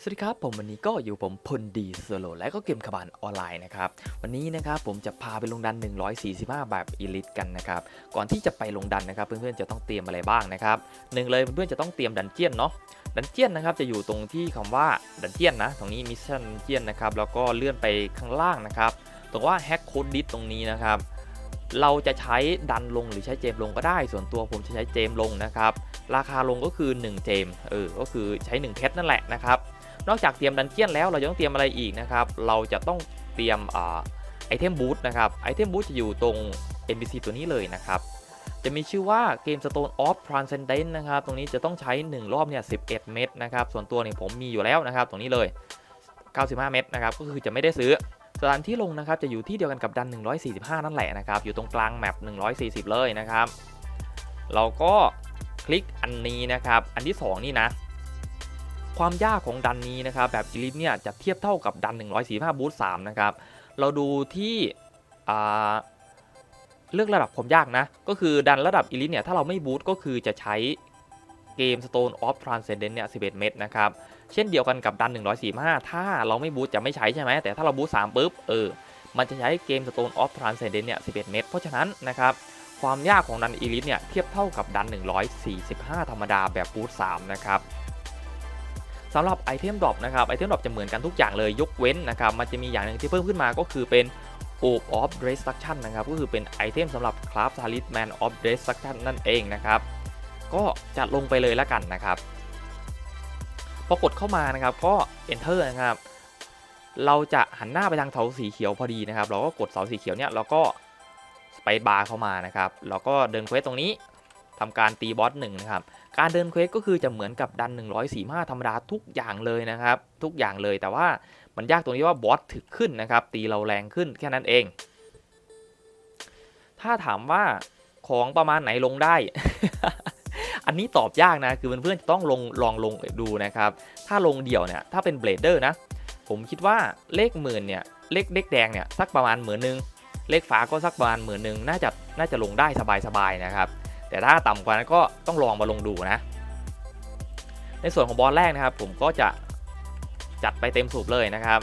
สวัสดีครับผมวันนี้ก็อยู่ผมพลดีโซโลและก็เกมขบานออนไลน์นะครับวันนี้นะครับผมจะพาไปลงดัน 145 แบบอีลิทกันนะครับก่อนที่จะไปลงดันนะครับเพื่อนๆจะต้องเตรียมอะไรบ้างนะครับหนึ่งเลยเพื่อนๆจะต้องเตรียมดันเจียนเนาะดันเจียนนะครับจะอยู่ตรงที่คำว่าดันเจียนนะตรงนี้มิชชั่นดันเจียนนะครับแล้วก็เลื่อนไปข้างล่างนะครับตรงว่าแฮกโคดดิสตรงนี้นะครับเราจะใช้ดันลงหรือใช้เจมลงก็ได้ ส่วนตัวผมจะใช้เจมลงนะครับราคาลงก็คือ 1 เจมเออก็คือใช้1เพชรนั่นแหละนะครับ นอกจากเตรียมดันเจียนแล้วเราจะต้องเตรียมอะไรอีกนะครับ เราจะต้องเตรียมไอเทมบูทนะครับไอเทมบูทจะอยู่ตรง NPC ตัวนี้เลยนะครับจะมีชื่อว่าเกม Stone of Transcendence นะครับ ตรงนี้จะต้องใช้ 1 รอบเนี่ย11 เม็ดนะครับ ส่วนตัวเนี่ยผมมีอยู่แล้วนะครับ ตรงนี้เลย 95 เม็ดนะครับ ก็คือจะไม่ได้ซื้อ สถานที่ลงนะครับ จะอยู่ที่เดียวกันกับดัน 145 นั่นแหละนะครับ อยู่ตรงกลางแมป140 เลยนะครับ เราก็คลิกอันนี้นะครับ อันที่ 2 นี่นะ ความยากของดันนี้นะครับแบบอีลิทเนี่ยจะเทียบเท่ากับดัน 145บูท3นะครับเราดูที่เลือกระดับความยากนะ ก็คือดันระดับอีลิทเนี่ยถ้าเราไม่บูทก็คือจะใช้เกม Stone of Transcendence เนี่ย 11 เม็ดนะครับ เช่นเดียวกันกับดัน 145 ถ้าเราไม่บูทจะไม่ใช้ใช่ไหม แต่ถ้าเราบูท3ปุ๊บ เออ มันจะใช้เกม Stone of Transcendence เนี่ย 11 เม็ด เพราะฉะนั้นนะครับ ความยากของดัน Elite เนี่ย เทียบเท่ากับดัน 145 ธรรมดาแบบบูท3นะครับ สำหรับไอเทมดรอปนะครับไอเทมดรอปจะเหมือนกันทุกอย่างเลยยกเว้นนะครับมันจะมีอย่างหนึ่งที่เพิ่มขึ้นมาก็คือเป็น Orb of Destruction นะครับก็คือเป็นไอเทมสำหรับ Craft Talisman of Destruction นั่นเองนะครับก็จัดลงไปเลยแล้วกันนะครับพอกดเข้ามานะครับก็ enter นะครับเราจะหันหน้าไปทางเสาสีเขียวพอดีนะครับ เราก็กดเสาสีเขียวเนี่ยเราก็ไปบาร์เข้ามานะครับ เราก็เดินเควสตรงนี้ ทำการตีบอสหนึ่งนะครับ การเดินเควสก็คือจะเหมือนกับดัน 145 ธรรมดาทุกอย่างเลยนะครับ ทุกอย่างเลยแต่ว่ามันยากตรงที่ว่าบอสถึกขึ้นนะครับ ตีเราแรงขึ้นแค่นั้นเอง ถ้าถามว่าของประมาณไหนลงได้ อันนี้ตอบยากนะ คือเพื่อนๆจะต้องลงลองลงดูนะครับ ถ้าลงเดี่ยวเนี่ย ถ้าเป็นเบลเดอร์นะ ผมคิดว่าเลขหมื่นเนี่ย เลขเลขแดงเนี่ยสักประมาณหมื่นหนึ่งเลขฟ้าก็สักประมาณหมื่นหนึ่งน่าจะน่าจะลงได้สบายๆนะครับ แต่ถ้าต่ำกว่านั้นก็ต้องลองมาลงดูนะ ในส่วนของบอลแรกนะครับ ผมก็จะจัดไปเต็มสูบเลยนะครับ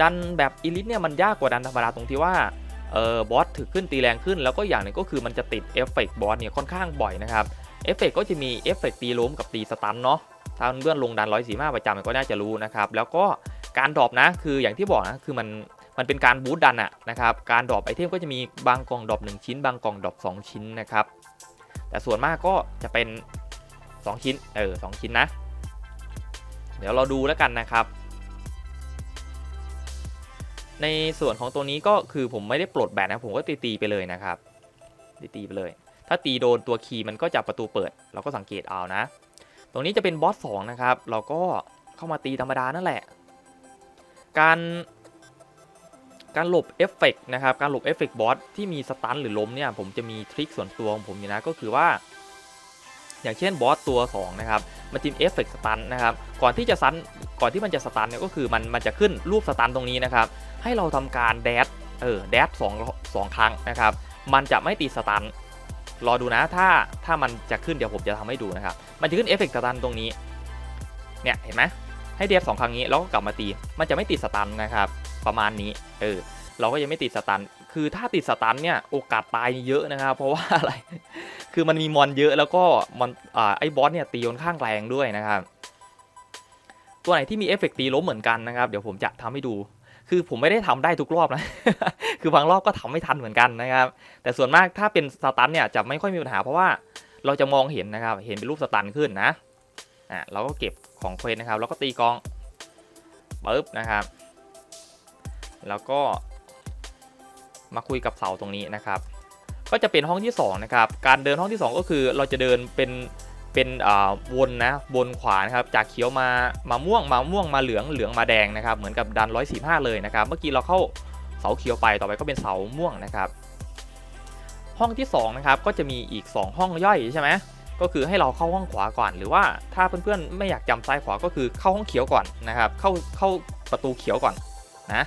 ดันแบบอีลิทเนี่ยมันยากกว่าดันธรรมดาตรงที่ว่าเออบอสถือขึ้นตีแรงขึ้น แล้วก็อย่างหนึ่งก็คือมันจะติดเอฟเฟกต์บอสเนี่ยค่อนข้างบ่อยนะครับเอฟเฟกต์ก็จะมีเอฟเฟกต์ตีล้มกับตีสตันเนาะถ้าเพื่อนลงดันร้อยสี่าประจำก็น่าจะรู้นะครับ แล้วก็การดรอปนะคืออย่างที่บอกนะคือมัน มันเป็นการบูตดันอะนะครับ การดรอปไอเทมก็จะมีบางกล่องดรอป1ชิ้น บางกล่องดรอป2ชิ้นนะครับ แต่ส่วนมากก็จะเป็น 2 ชิ้น เออสชิ้นนะ เดี๋ยวเราดูแล้วกันนะครับ ในส่วนของตัวนี้ก็คือผมไม่ได้ปลดแบตนะ ผมก็ตีตีไปเลยนะครับ ตีตีไปเลย ถ้าตีโดนตัวคีย์มันก็จะประตูเปิด เราก็สังเกตเอานะ ตรงนี้จะเป็นบอสสองนะครับ เราก็เข้ามาตีธรรมดานั่นแหละ การ การหลบเอฟเฟกต์นะครับ การหลบเอฟเฟกต์บอสที่มีสตันหรือล้มเนี่ยผมจะมีทริคส่วนตัวของผมอยู่นะก็คือว่า อย่างเช่นบอสตัว 2 นะครับ มันจะมีเอฟเฟกต์สตันนะครับ ก่อนที่จะซันก่อนที่มันจะสตันเนี่ยก็คือมันมันจะขึ้นรูปสตันตรงนี้นะครับ ให้เราทำการแดดเออแดดสองสองครั้งนะครับ มันจะไม่ตีสตันรอดูนะถ้าถ้ามันจะขึ้นเดี๋ยวผมจะทำให้ดูนะครับ มันจะขึ้นเอฟเฟกต์สตันตรงนี้เนี่ยเห็นไหมให้เดฟสองครั้งนี้แล้วก็กลับมาตี มันจะไม่ติดสตันนะครับ ประมาณนี้ เออ เราก็ยังไม่ติดสตัน คือถ้าติดสตันเนี่ยโอกาสตายเยอะนะครับ เพราะว่าอะไร คือมันมีมอนเยอะแล้วก็มันอ่าไอ้บอสเนี่ยตีค่อนข้างแรงด้วยนะครับ ตัวไหนที่มีเอฟเฟกต์ตีล้มเหมือนกันนะครับ เดี๋ยวผมจะทำให้ดู คือผมไม่ได้ทำได้ทุกรอบนะ คือบางรอบก็ทำไม่ทันเหมือนกันนะครับ แต่ส่วนมากถ้าเป็นสตันเนี่ยจะไม่ค่อยมีปัญหาเพราะว่าเราจะมองเห็นนะครับ เห็นเป็นรูปสตันขึ้นนะอะเราก็เก็บของเควสนะครับ แล้วก็ตีกองปึ๊บนะครับ แล้วก็มาคุยกับเสาตรงนี้นะครับ ก็จะเป็นห้องที่2นะครับการเดินห้องที่ 2 ก็คือเราจะเดินเป็นเป็นอ่าวนนะบนขวานะครับจากเขียวมามาม่วงมาม่วงมาเหลืองเหลืองมาแดงนะครับ เหมือนกับดัน145 เลยนะครับ เมื่อกี้เราเข้าเสาเขียวไปต่อไปก็เป็นเสาม่วงนะครับห้องที่2นะครับก็จะมีอีก 2 ห้องย่อยใช่ไหมก็คือให้เราเข้าห้องขวาก่อน หรือว่าถ้าเพื่อนๆไม่อยากจำซ้ายขวาก็คือเข้าห้องเขียวก่อนนะครับ เข้าเข้าประตูเขียวก่อนนะ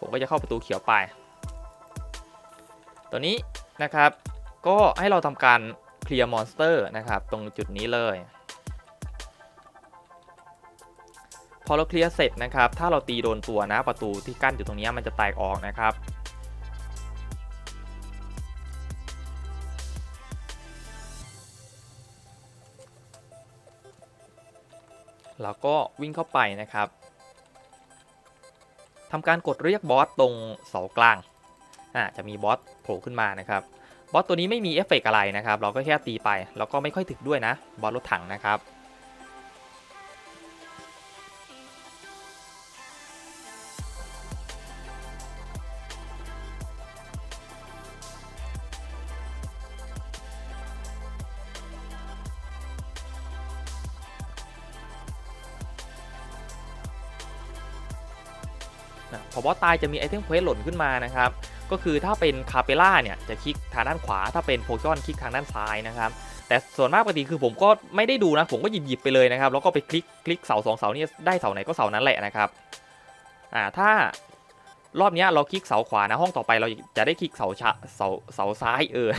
ผมก็จะเข้าประตูเขียวไป ตัวนี้นะครับก็ให้เราทำการเคลียร์มอนสเตอร์นะครับตรงจุดนี้เลย พอเราเคลียร์เสร็จนะครับ ถ้าเราตีโดนตัวนะประตูที่กั้นอยู่ตรงนี้มันจะแตกออกนะครับแล้วก็วิ่งเข้าไปนะครับ ทำการกดเรียกบอสตรงเสากลางอ่าจะมีบอสโผล่ขึ้นมานะครับบอสตัวนี้ไม่มีเอฟเฟกต์อะไรนะครับ เราก็แค่ตีไป แล้วก็ไม่ค่อยถึกด้วยนะ บอสรถถังนะครับ นะพอบอสตายจะมีไอเทมเควสหล่นขึ้นมานะครับ ก็คือถ้าเป็นคาเปล่าเนี่ยจะคลิกทางด้านขวา ถ้าเป็นโพกอนคลิกทางด้านซ้ายนะครับ แต่ส่วนมากปกติคือผมก็ไม่ได้ดูนะ ผมก็หยิบหยิบๆไปเลยนะครับ แล้วก็ไปคลิกคลิกเสาสองเสานี่ได้เสาไหนก็เสานั้นแหละนะครับ อ่าถ้ารอบนี้เราคลิกเสาขวานะห้องต่อไปเราจะได้คลิกเสาชะเสาเสาซ้ายเออ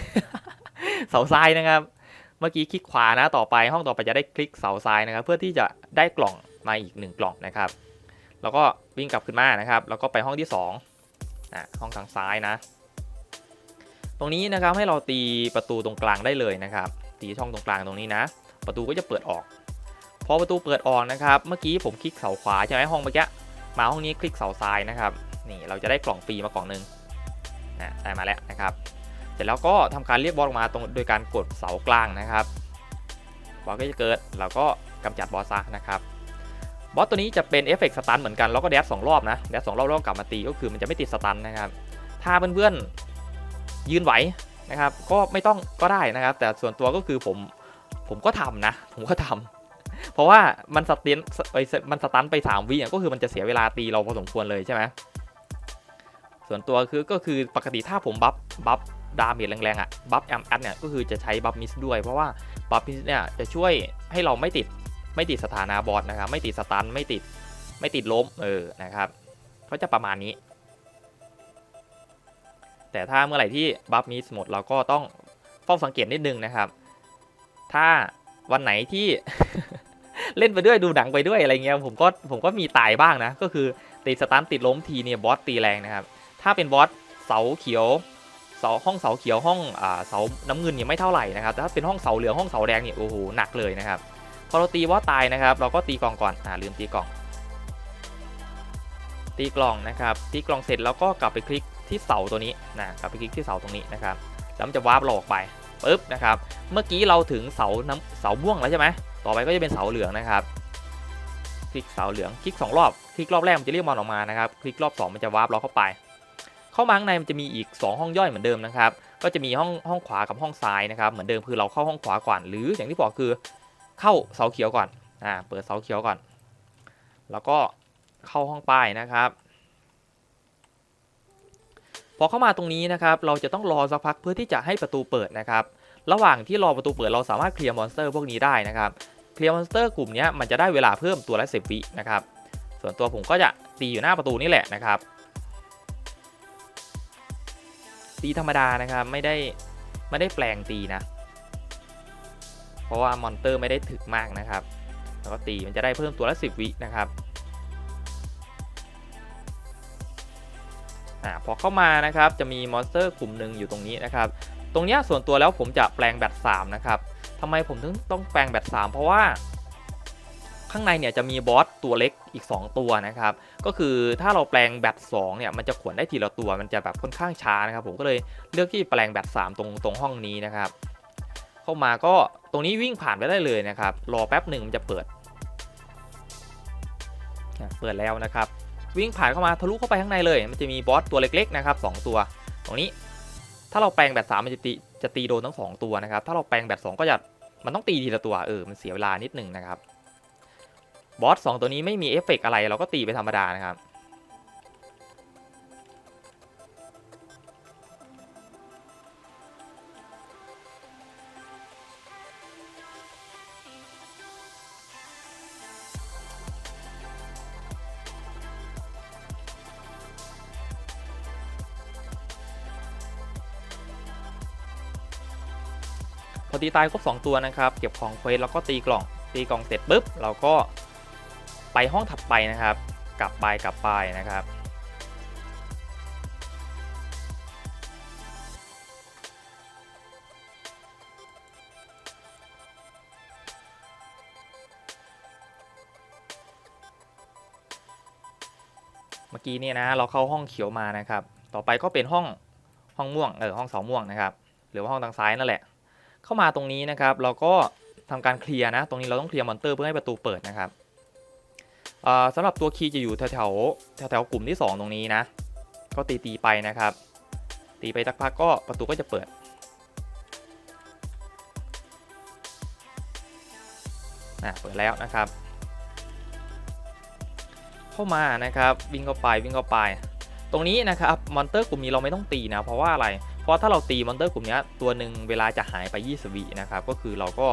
เสาซ้ายนะครับ เมื่อกี้คลิกขวานะต่อไปห้องต่อไปจะได้คลิกเสาซ้ายนะครับ เพื่อที่จะได้กล่องมาอีกหนึ่งกล่องนะครับ แล้วก็วิ่งกลับขึ้นมานะครับ แล้วก็ไปห้องที่2อะห้องทางซ้ายนะ ตรงนี้นะครับให้เราตีประตูตรงกลางได้เลยนะครับ ตีช่องตรงกลางตรงนี้นะ ประตูก็จะเปิดออกพอประตูเปิดออกนะครับ เมื่อกี้ผมคลิกเสาขวาใช่ไหมห้องเมื่อกี้มาห้องนี้คลิกเสาซ้ายนะครับ นี่เราจะได้กล่องฟรีมากล่องหนึ่งนะได้มาแล้วนะครับเสร็จแล้วก็ทำการเรียกบอสออกมาตรงโดยการกดเสากลางนะครับบอสก็จะเกิดเราก็กำจัดบอสซะนะครับ บอสตัวนี้จะเป็นเอฟเฟกต์สตันเหมือนกันแล้วก็แดดสองรอบนะแดดสองรอบแล้วก็กลับมาตีก็คือมันจะไม่ติดสตันนะครับ ถ้าเพื่อนๆยืนไหวนะครับก็ไม่ต้องก็ได้นะครับ แต่ส่วนตัวก็คือผมผมก็ทำนะ ผมก็ทำเพราะว่ามันสตันไปมันสตันไป3วิอะก็คือมันจะเสียเวลาตีเราพอสมควรเลยใช่ไหมส่วนตัวคือก็คือปกติถ้าผมบัฟบัฟดาเมจแรงๆอะบัฟแอมแอดเนี่ยก็คือจะใช้บัฟมิสด้วย เพราะว่าบัฟมิสเนี่ยจะช่วยให้เราไม่ติด ไม่ติดสถานะบอสนะครับ ไม่ติดสตันไม่ติดไม่ติดล้มเออนะครับเขาจะประมาณนี้ แต่ถ้าเมื่อไหร่ที่บัฟมีหมดเราก็ต้องเฝ้าสังเกตนิดนึงนะครับ ถ้าวันไหนที่เล่นไปด้วยดูหนังไปด้วยอะไรเงี้ยผมก็ผมก็มีตายบ้างนะ ก็คือติดสตันติดล้มทีเนี่ยบอสตีแรงนะครับ ถ้าเป็นบอสเสาเขียวเสาห้องเสาเขียวห้องอ่าเสาน้ำเงินเนี่ยไม่เท่าไหร่นะครับแต่ถ้าเป็นห้องเสาเหลืองห้องเสาแดงเนี่ยโอ้โหหนักเลยนะครับ พอเราตีว่าตายนะครับ เราก็ตีกล่องก่อนอ่าลืมตีกล่อง ตีกล่องนะครับ ตีกล่องเสร็จแล้วก็กลับไปคลิกที่เสาตัวนี้นะกลับไปคลิกที่เสาตรงนี้นะครับแล้วมันจะวาร์ปเราออกไปปุ๊บนะครับ เมื่อกี้เราถึงเสาน้ำเสาม่วงแล้วใช่ไหมต่อไปก็จะเป็นเสาเหลืองนะครับ คลิกเสาเหลือง คลิกสองรอบ คลิกรอบแรกมันจะเรียกมอนออกมานะครับ คลิกรอบสองมันจะวาร์ปเราเข้าไป เข้ามาข้างในมันจะมีอีก 2 ห้องย่อยเหมือนเดิมนะครับ ก็จะมีห้องห้องขวากับห้องซ้ายนะครับ เหมือนเดิมคือเราเข้าห้องขวาก่อน หรืออย่างที่บอกคือ เข้าเสาเขียวก่อนอ่าเปิดเสาเขียวก่อน แล้วก็เข้าห้องป้ายนะครับ พอเข้ามาตรงนี้นะครับ เราจะต้องรอสักพักเพื่อที่จะให้ประตูเปิดนะครับ ระหว่างที่รอประตูเปิดเราสามารถเคลียร์มอนสเตอร์พวกนี้ได้นะครับเคลียร์มอนสเตอร์กลุ่มนี้มันจะได้เวลาเพิ่มตัวละสิบวินะครับ ส่วนตัวผมก็จะตีอยู่หน้าประตูนี่แหละนะครับ ตีธรรมดานะครับไม่ได้ไม่ได้แปลงตีนะ ราะว่ามอนเตอร์ไม่ได้ถึกมากนะครับ แล้วก็ตีมันจะได้เพิ่มตัวละ 10 วินะครับอ่าพอเข้ามานะครับจะมีมอนสเตอร์กลุ่มหนึ่งอยู่ตรงนี้นะครับ ตรงนี้ส่วนตัวแล้วผมจะแปลงแบต3นะครับทำไมผมถึงต้องแปลงแบต3เพราะว่าข้างในเนี่ยจะมีบอสตัวเล็กอีก 2 ตัวนะครับ ก็คือถ้าเราแปลงแบต2เนี่ยมันจะขวนได้ทีละตัวมันจะแบบค่อนข้างช้านะครับ ผมก็เลยเลือกที่แปลงแบต3ตรงตรงห้องนี้นะครับ เข้ามาก็ตรงนี้วิ่งผ่านไปได้เลยนะครับ รอแป๊บหนึ่งมันจะเปิด เปิดแล้วนะครับ วิ่งผ่านเข้ามาทะลุเข้าไปข้างในเลย มันจะมีบอสตัวเล็กๆนะครับสองตัว ตรงนี้ถ้าเราแปลงแบตสามมันจะตีจะตีโดนทั้งสองตัวนะครับ ถ้าเราแปลงแบตสองก็จะมันต้องตีทีละตัวเออมันเสียเวลานิดหนึ่งนะครับบอสสองตัวนี้ไม่มีเอฟเฟกต์อะไรเราก็ตีไปธรรมดานะครับ ตีตายครบ2 ตัวนะครับ เก็บของเควสแล้วก็ตีกล่อง ตีกล่องเสร็จปุ๊บเราก็ไปห้องถัดไปนะครับ กลับไปกลับไปนะครับเมื่อกี้เนี่ยนะเราเข้าห้องเขียวมานะครับ ต่อไปก็เป็นห้องห้องม่วงเออห้องเสาม่วงนะครับ หรือว่าห้องทางซ้ายนั่นแหละ เข้ามาตรงนี้นะครับ เราก็ทำการเคลียร์นะ ตรงนี้เราต้องเคลียร์มอนเตอร์เพื่อให้ประตูเปิดนะครับอ่าสำหรับตัวคีย์จะอยู่แถวแถวแถวแถวกลุ่มที่ 2 ตรงนี้นะ ก็ตีตีไปนะครับ ตีไปสักพักก็ประตูก็จะเปิด อะ เปิดแล้วนะครับ เข้ามานะครับ วิ่งเข้าไปวิ่งเข้าไป ตรงนี้นะครับ มอนเตอร์กลุ่มนี้เราไม่ต้องตีนะ เพราะว่าอะไร เพราะถ้าเราตีมอนเตอร์กลุ่มนี้ตัวหนึ่งเวลาจะหายไป 20วินะครับก็คือเราก็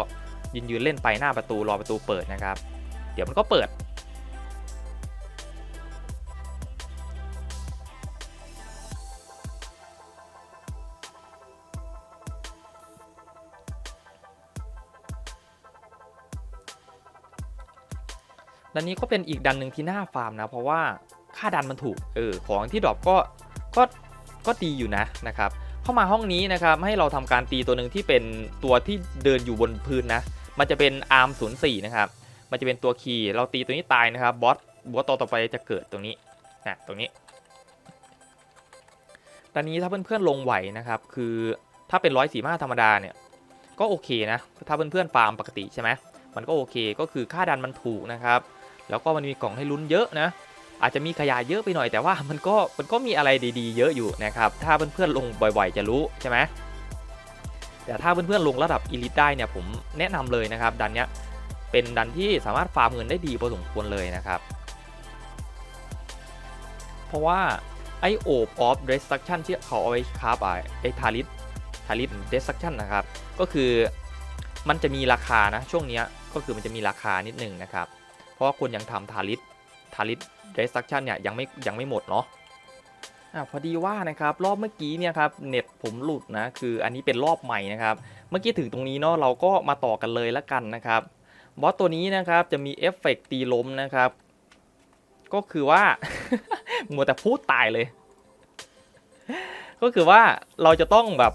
ยืนยืนเล่นไปหน้าประตูรอประตูเปิดนะครับ เดี๋ยวมันก็เปิด ดันนี้ก็เป็นอีกดันหนึ่งที่น่าฟาร์มนะ เพราะว่าค่าดันมันถูกเออของที่ดรอปก็ก็ก็ดีอยู่นะนะครับ เข้ามาห้องนี้นะครับให้เราทำการตีตัวหนึ่งที่เป็นตัวที่เดินอยู่บนพื้นนะ มันจะเป็นอาร์ม04นะครับมันจะเป็นตัวคีย์เราตีตัวนี้ตายนะครับบอสบอสตัวต่อไปจะเกิดตรงนี้นะตรงนี้ตอนนี้ถ้าเพื่อนๆลงไหวนะครับคือถ้าเป็นร้อยสี่ห้าธรรมดาเนี่ยก็โอเคนะถ้าเพื่อนๆฟาร์มปกติใช่ไหมมันก็โอเคก็คือค่าดันมันถูกนะครับ แล้วก็มันมีกล่องให้ลุ้นเยอะนะ อาจจะมีขยะเยอะไปหน่อยแต่ว่ามันก็มันก็มีอะไรดีๆ เยอะอยู่นะครับถ้าเพื่อนๆลงบ่อยๆ จะรู้ใช่ไหมแต่ถ้าเพื่อนๆลงระดับอีลิทได้เนี่ยผมแนะนำเลยนะครับดันเนี้ยเป็นดันที่สามารถฟาร์มเงินได้ดีพอสมควรเลยนะครับ เพราะว่าไอโอบออฟเดส t ั c ชันที่เขาเอาไว้คราฟอะไอทาริสทาริสเดส t ั c ชันนะครับ ก็คือมันจะมีราคานะช่วงเนี้ยก็คือมันจะมีราคานิดหนึงนะครับ เพราะว่าคนยังทำทาริสาริสเดส t ั c ชันเนี่ยยังไม่ยังไม่หมดเนาะอะพอดีว่านะครับรอบเมื่อกี้เนี่ยครับเน็ตผมหลุดนะคืออันนี้เป็นรอบใหม่นะครับ เมื่อกี้ถึงตรงนี้เนาะเราก็มาต่อกันเลยละกันนะครับบอสตัวนี้นะครับจะมีเอฟเฟกตีล้มนะครับ ก็คือว่ามัวแต่พูดตายเลย ก็คือว่าเราจะต้องแบบ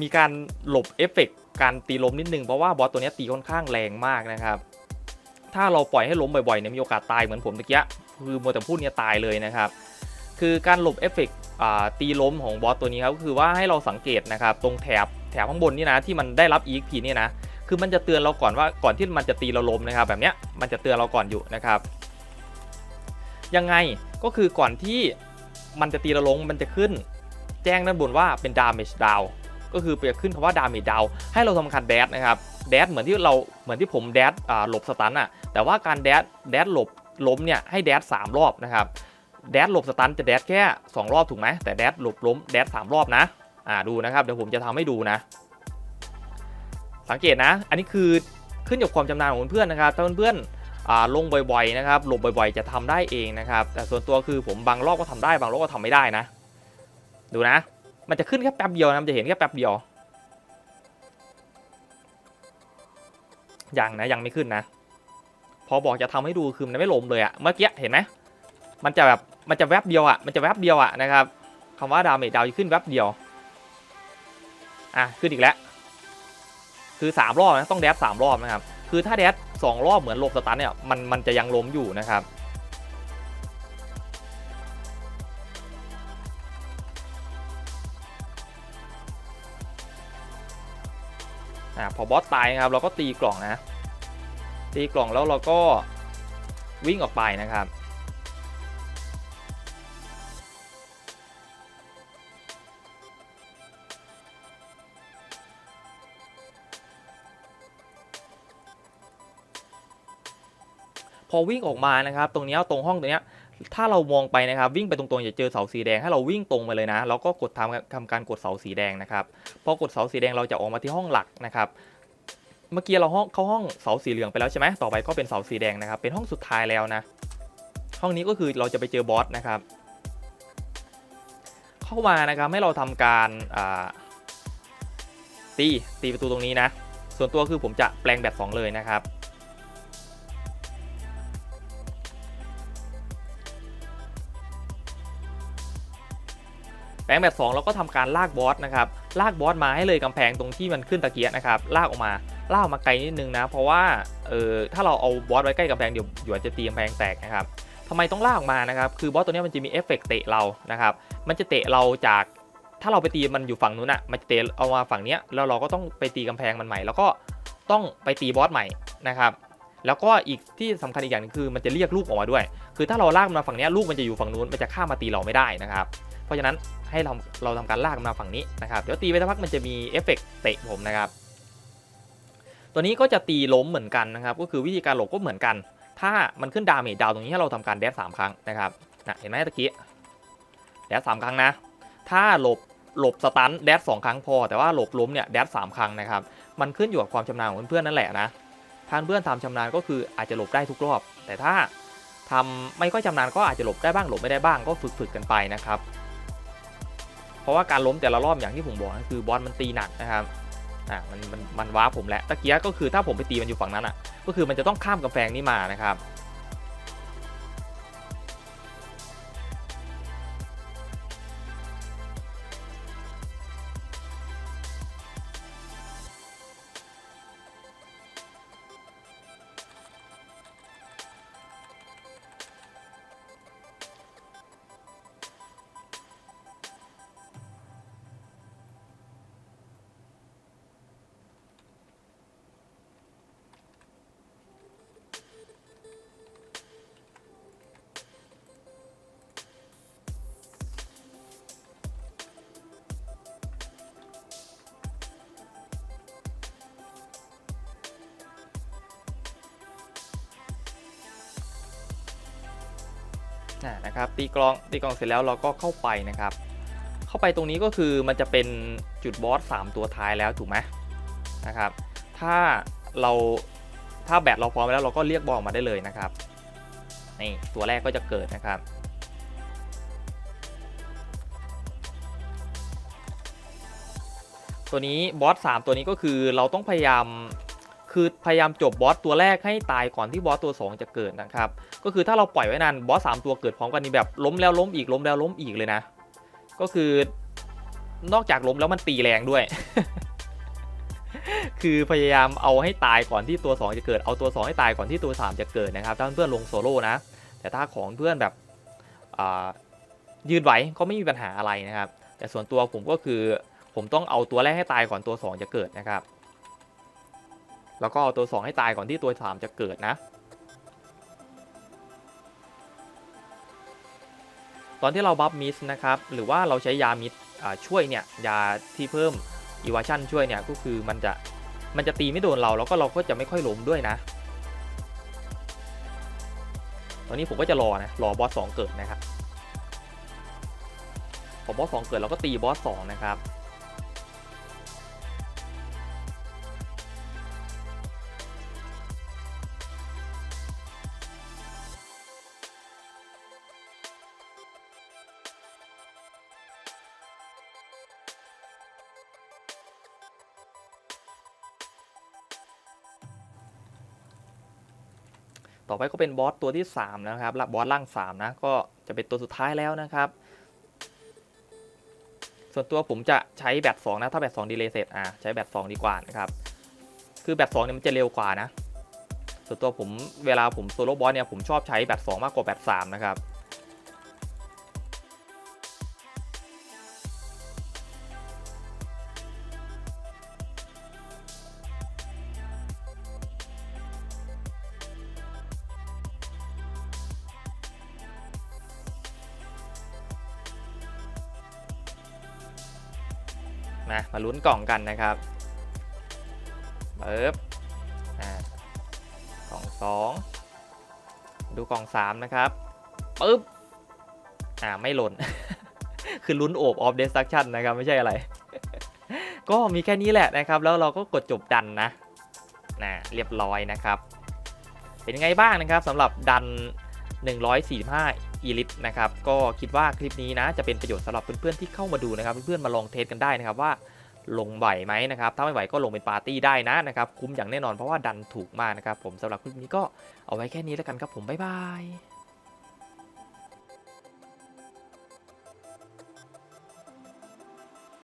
มีการหลบเอฟเฟกการตีล้มนิดนึงเพราะว่าบอสตัวเนี้ยตีค่อนข้างแรงมากนะครับ ถ้าเราปล่อยให้ล้มบ่อยๆเนี่ยมีโอกาสตายเหมือนผมเมื่อกี้คือมัวแต่พูดเนี่ยตายเลยนะครับ คือการหลบเอฟเฟกตีล้มของบอสตัวนี้ครับก็คือว่าให้เราสังเกตนะครับ ตรงแถบแถบข้างบนนี่นะที่มันได้รับ EXP เนี่ยนะคือมันจะเตือนเราก่อนว่าก่อนที่มันจะตีเราล้มนะครับ แบบเนี้ยมันจะเตือนเราก่อนอยู่นะครับ ยังไงก็คือก่อนที่มันจะตีเราลงมันจะขึ้น แจ้งด้านบนว่าเป็น damage down ก็คือเปรียบขึ้นคำว่า damage down ให้เราทำการแดดนะครับแดดเหมือนที่เราเหมือนที่ผมแดดหลบสตันอะแต่ว่าการแดดแดดหลบล้มเนี่ยให้แดดสามรอบนะครับแดดหลบสตันจะแดดแค่ 2 รอบถูกไหมแต่แดดหลบล้มแดดสามรอบนะอ่าดูนะครับเดี๋ยวผมจะทำให้ดูนะ สังเกตนะ อันนี้คือขึ้นอยู่กับความจำนาญของเพื่อนนะครับถ้าเพื่อนลงบ่อยๆนะครับหลบบ่อยๆ จะทำได้เองนะครับ แต่ส่วนตัวคือผมบางรอบก็ทำได้บางรอบก็ทำไม่ได้นะ ดูนะ มันจะขึ้นแค่แป๊บเดียวนะมันจะเห็นแค่แป๊บเดียวยังนะยังไม่ขึ้นนะ พอบอกจะทำให้ดูคือมันไม่ลมเลยอะเมื่อกี้เห็นไหมมันจะแบบมันจะแวบเดียวอะมันจะแวบเดียวอะนะครับคำว่าดาวเมจดาวจะขึ้นแวบเดียวอะขึ้นอีกแล้วคือสามรอบนะต้องแดดสามรอบนะครับคือถ้าแดดสองรอบเหมือนลบสตันเนี่ยมันมันจะยังล้มอยู่นะครับ อ่าพอบอสตายนะครับเราก็ตีกล่องนะ ตีกล่องแล้วเราก็วิ่งออกไปนะครับพอวิ่งออกมานะครับ ตรงนี้ตรงห้องตรงเนี้ย ถ้าเรามองไปนะครับ วิ่งไปตรงๆจะเจอเสาสีแดงให้เราวิ่งตรงไปเลยนะแล้วก็กดทำทำการกดเสาสีแดงนะครับพอกดเสาสีแดงเราจะออกมาที่ห้องหลักนะครับเมื่อกี้เราห้องเข้าห้องเสาสีเหลืองไปแล้วใช่ไหมต่อไปก็เป็นเสาสีแดงนะครับ เป็นห้องสุดท้ายแล้วนะ ห้องนี้ก็คือเราจะไปเจอบอสนะครับ เข้ามานะครับให้เราทำการตีตีประตูตรงนี้นะ ส่วนตัวคือผมจะแปลงแบตสองเลยนะครับ ลงแบบ 2 เราก็ทำการลากบอสนะครับลากบอสมาให้เลยกำแพงตรงที่มันขึ้นตะเกียะนะครับลากออกมาลากออกมาไกลนิดนึงนะ เพราะว่าเออถ้าเราเอาบอสไว้ใกล้กำแพงเดี๋ยวหยวนจะตีกำแพงแตกนะครับทำไมต้องลากออกมานะครับคือบอสตัวนี้มันจะมีเอฟเฟกต์เตะเรานะครับมันจะเตะเราจากถ้าเราไปตีมันอยู่ฝั่งนู้นอะมันจะเตะเอามาฝั่งเนี้ยแล้วเราก็ต้องไปตีกำแพงมันใหม่ แล้วก็ต้องไปตีบอสใหม่นะครับแล้วก็อีกที่สำคัญอีกอย่างนึงคือมันจะเรียกลูกออกมาด้วย คือถ้าเราลากมันมาฝั่งนี้ลูกมันจะอยู่ฝั่งนู้นมันจะข้ามมาตีเราไม่ได้นะครับ ราะฉะนั้นให้เราเราทำการลากมันมาฝั่งนี้นะครับเดี๋ยวตีไปสักพักมันจะมีเอฟเฟกต์เตะผมนะครับ ตัวนี้ก็จะตีล้มเหมือนกันนะครับ ก็คือวิธีการหลบก็เหมือนกัน ถ้ามันขึ้นดาเมจดาวตรงนี้ให้เราทำการแดดสามครั้งนะครับนะเห็นไหมตะกี้แดดสามครั้งนะ ถ้าหลบหลบสตันแดดสองครั้งพอ แต่ว่าหลบล้มเนี่ยแดดสามครั้งนะครับ มันขึ้นอยู่กับความชำนาญของเพื่อนๆนั่นแหละนะถ้าเพื่อนทำชำนาญก็คืออาจจะหลบได้ทุกรอบ แต่ถ้าทำไม่ค่อยชำนาญก็อาจจะหลบได้บ้างหลบไม่ได้บ้างก็ฝึกๆกันไปนะครับ เพราะว่าการล้มแต่ละรอบอย่างที่ผมบอกนะคือบอลมันตีหนักนะครับอ่ามันมันมันว้าผมแหละตะเกียก็คือถ้าผมไปตีมันอยู่ฝั่งนั้นอะก็คือมันจะต้องข้ามกำแพงนี้มานะครับ นะครับตีกลองตีกลองเสร็จแล้วเราก็เข้าไปนะครับ เข้าไปตรงนี้ก็คือมันจะเป็นจุดบอส 3 ตัวท้ายแล้วถูกไหมนะครับ ถ้าเราถ้าแบตเราพร้อมแล้วเราก็เรียกบอลมาได้เลยนะครับนี่ตัวแรกก็จะเกิดนะครับตัวนี้บอส3ตัวนี้ก็คือเราต้องพยายาม คือพยายามจบบอสตัวแรกให้ตายก่อนที่บอสตัว 2 จะเกิดนะครับ ก็คือถ้าเราปล่อยไว้นานบอสสามตัวเกิดพร้อมกันนี่แบบล้มแล้วล้มอีกล้มแล้วล้มอีกเลยนะ ก็คือนอกจากล้มแล้วมันตีแรงด้วย คือพยายามเอาให้ตายก่อนที่ตัว 2 จะเกิด เอาตัว 2 ให้ตายก่อนที่ตัว 3 จะเกิดนะครับถ้าเพื่อนลงโซโล่นะ แต่ถ้าของเพื่อนแบบยืดไหวก็ไม่มีปัญหาอะไรนะครับ แต่ส่วนตัวผมก็คือผมต้องเอาตัวแรกให้ตายก่อนตัว 2 จะเกิดนะครับ แล้วก็เอาตัว 2 ให้ตายก่อนที่ตัว 3 จะเกิดนะ ตอนที่เราบัฟมิสนะครับ หรือว่าเราใช้ยามิสช่วยเนี่ย ยาที่เพิ่มอีวาชั่นช่วยเนี่ยก็คือมันจะมันจะตีไม่โดนเราแล้วก็เราก็จะไม่ค่อยล้มด้วยนะ ตอนนี้ผมก็จะรอนะ รอบอสสองเกิดนะครับพอบอสสองเกิดเราก็ตีบอสสองนะครับ ไปก็เป็นบอสตัวที่ 3 นะครับบอสล่าง 3 นะ ก็จะเป็นตัวสุดท้ายแล้วนะครับ ส่วนตัวผมจะใช้แบต2นะ ถ้าแบต2ดีเลย์เสร็จอะใช้แบต2ดีกว่านะครับ คือแบต2เนี่ยมันจะเร็วกว่านะ ส่วนตัวผมเวลาผมโซโล่บอสเนี่ยผมชอบใช้แบต2มากกว่าแบต3นะครับ ลุ้นกล่องกันนะครับเบิบอ่ากล่องสองดูกล่องสามนะครับปึ๊บอ่าไม่หล่น คือลุ้นโอบออฟเดสตั c ชันนะครับ ไม่ใช่อะไร ก็มีแค่นี้แหละนะครับ แล้วเราก็กดจบดันนะนะเรียบร้อยนะครับ เป็นไงบ้างนะครับสำหรับดัน 145อีลิตนะครับ ก็คิดว่าคลิปนี้นะ จะเป็นประโยชน์สำหรับเพื่อนๆที่เข้ามาดูนะครับ เพื่อนๆมาลองเทสกันได้นะครับว่า ลงไหวไหมนะครับ ถ้าไม่ไหวก็ลงเป็นปาร์ตี้ได้นะนะครับ คุ้มอย่างแน่นอนเพราะว่าดันถูกมากนะครับ ผมสำหรับคลิปนี้ก็เอาไว้แค่นี้แล้วกันครับผม บ๊ายบาย